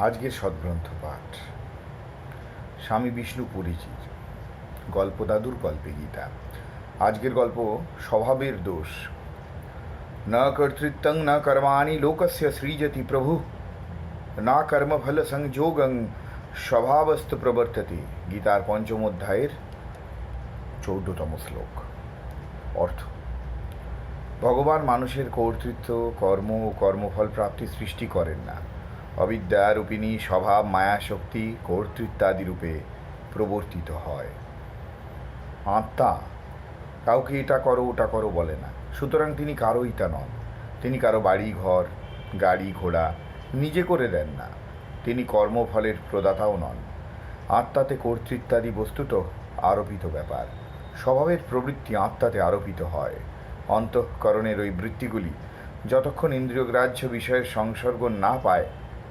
আজকের সদ্গ্রন্থ পাঠ। স্বামী বিষ্ণু পরিচিত। গল্প দাদুর গল্পে গীতা। আজকের গল্প স্বভাবের দোষ। ন কর্তৃত্বং, ন কর্মাণি লোকস্য সৃজতি প্রভু। না কর্মফল সংযোগং স্বভাবস্থ প্রবর্ততে। গীতার পঞ্চম অধ্যায়ের চৌদ্দতম শ্লোক। অর্থ। ভগবান মানুষের কর্তৃত্ব, কর্ম ও কর্মফল প্রাপ্তি সৃষ্টি করেন না। অবিদ্যা রূপিণী স্বভাব, মায়াশক্তি, কর্তৃত্বাদি রূপে প্রবর্তিত হয়। আত্মা, কাউকে এটা করো, ওটা করো বলে না। সুতরাং তিনি কারোই তা নন। তিনি কারও বাড়ি, ঘর, গাড়ি, ঘোড়া নিজে করে দেন না। তিনি কর্মফলের প্রদাতাও নন। আত্মাতে কর্তৃত্বাদি বস্তুত আরোপিত ব্যাপার। স্বভাবের প্রবৃত্তি আত্মাতে আরোপিত হয়। অন্তঃকরণের ওই বৃত্তিগুলি যতক্ষণ ইন্দ্রিয়গ্রাহ্য বিষয়ের সংসর্গ না পায়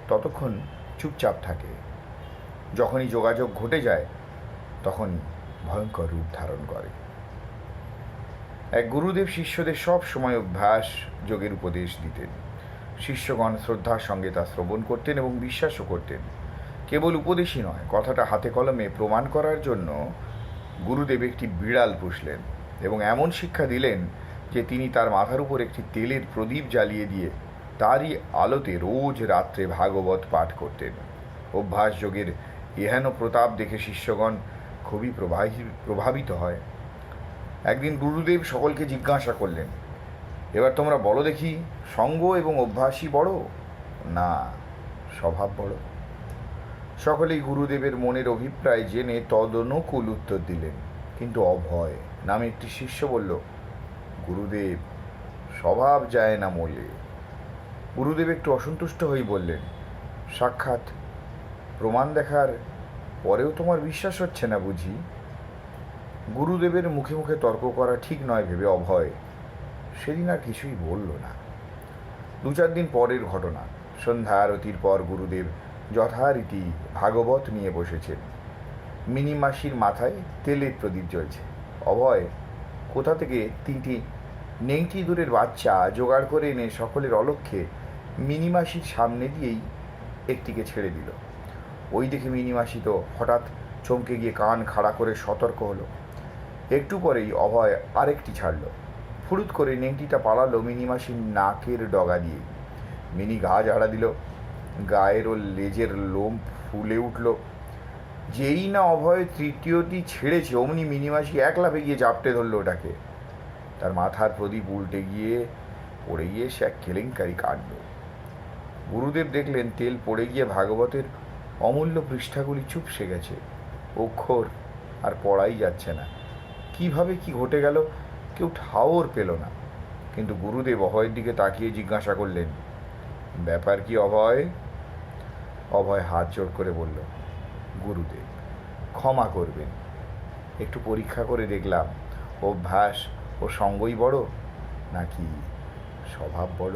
ততক্ষণ চুপচাপ থাকে। যখনই যোগাযোগ ঘটে যায়, তখনই ভয়ঙ্কর রূপ ধারণ করে। এক গুরুদেব শিষ্যদের সব সময় অভ্যাস যোগের উপদেশ দিতেন। শিষ্যগণ শ্রদ্ধার সঙ্গে তা শ্রবণ করতেন এবং বিশ্বাসও করতেন। কেবল উপদেশই নয়, কথাটা হাতে কলমে প্রমাণ করার জন্য গুরুদেব একটি বিড়াল পুষলেন এবং এমন শিক্ষা দিলেন যে তিনি তার মাথার উপর একটি তেলের প্রদীপ জ্বালিয়ে দিয়ে তারই আলোতে রোজ রাত্রে ভাগবত পাঠ করতেন। অভ্যাস যোগের এহেন প্রতাপ দেখে শিষ্যগণ খুবই প্রভাবিত হয়। একদিন গুরুদেব সকলকে জিজ্ঞাসা করলেন, এবার তোমরা বলো দেখি, সঙ্গ এবং অভ্যাসই বড়? না, স্বভাব বড়। সকলেই গুরুদেবের মনের অভিপ্রায় জেনে তদনুকূল উত্তর দিলেন, কিন্তু অভয় নামে একটি শিষ্য বলল, গুরুদেব, স্বভাব যায় না মোলে। গুরুদেব একটু অসন্তুষ্ট হয়ে বললেন, সাক্ষাৎ প্রমাণ দেখার পরেও তোমার বিশ্বাস হচ্ছে না বুঝি? গুরুদেবের মুখে মুখে তর্ক করা ঠিক নয় ভেবে অভয়। সেদিন আর কিছুই বলল না। দু চার দিন পরের ঘটনা। সন্ধ্যা আরতির পর গুরুদেব যথারীতি ভাগবত নিয়ে বসেছেন। মিনি মাসির মাথায় তেলের প্রদীপ জ্বলছে। অভয়, কোথা থেকে তিনটি নেংটি দূরের বাচ্চা জোগাড় করে এনে সকলের অলক্ষ্যে মিনিমাসির সামনে দিয়েই একটিকে ছেড়ে দিল। ওই দেখে মিনিমাসি তো হঠাৎ চমকে গিয়ে কান খাড়া করে সতর্ক হলো। একটু পরেই অভয় আরেকটি ছাড়ল। ফুরুত করে নেংটিটা পালালো মিনিমাসির নাকের ডগা দিয়ে। মিনি গা ঝাড়া দিল। গায়ের ও লেজের লোম ফুলে উঠল। যেই না অভয় তৃতীয়টি ছেড়েছে, অমনি মিনিমাসি এক লাফে গিয়ে জাপটে ধরলো ওটাকে। তার মাথার প্রদীপ উল্টে গিয়ে পড়ে গিয়ে সে এক কেলেঙ্কারি কাটল গুরুদেব দেখলেন তেল পড়ে গিয়ে ভাগবতের অমূল্য পৃষ্ঠাগুলি চুপসে গেছে। অক্ষর আর পড়াই যাচ্ছে না। কীভাবে কি ঘটে গেল কেউ ঠাওর পেল না। কিন্তু গুরুদেব অভয়ের দিকে তাকিয়ে জিজ্ঞাসা করলেন, ব্যাপার কি অভয়? অভয় হাত জোড় করে বলল, গুরুদেব, ক্ষমা করবেন। একটু পরীক্ষা করে দেখলাম, অভ্যাস ও সঙ্গই বড় নাকি স্বভাব বড়?